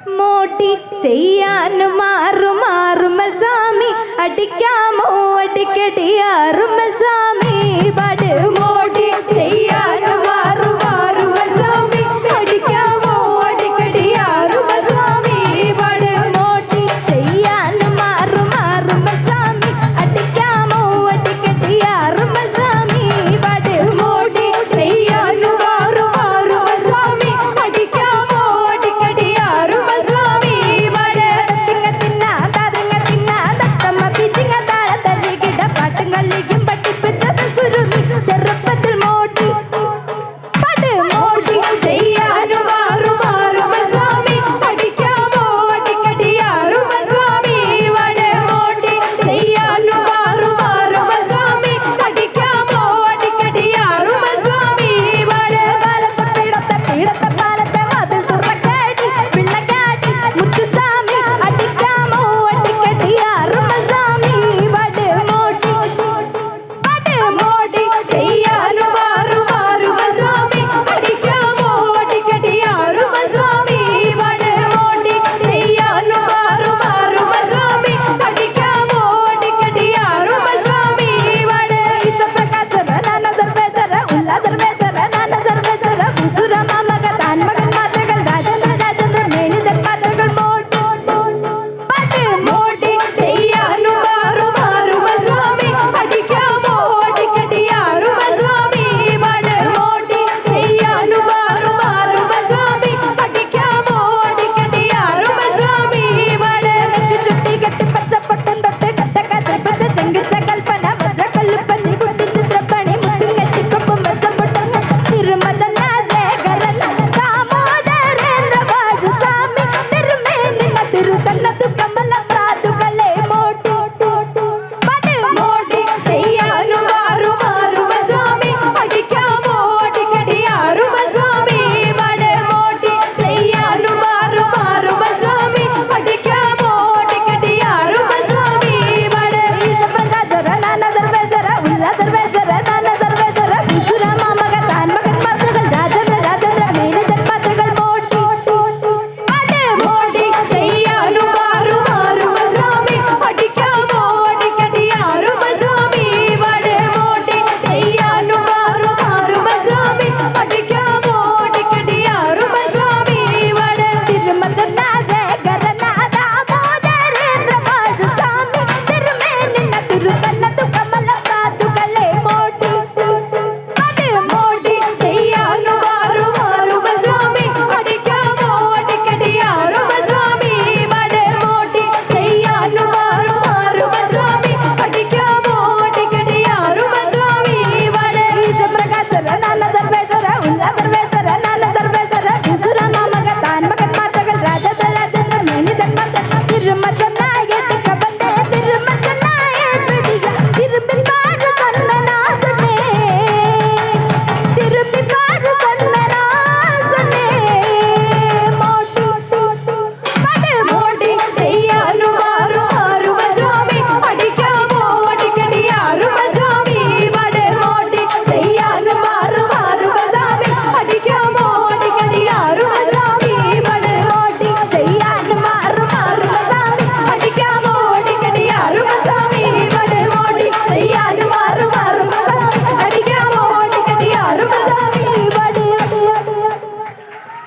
മോട്ടി ചെയ്യാൻ മാറും മാറുമൽ സാമി അടിക്കാമോ അടിക്കടിയാറുമൽ സ്വാമി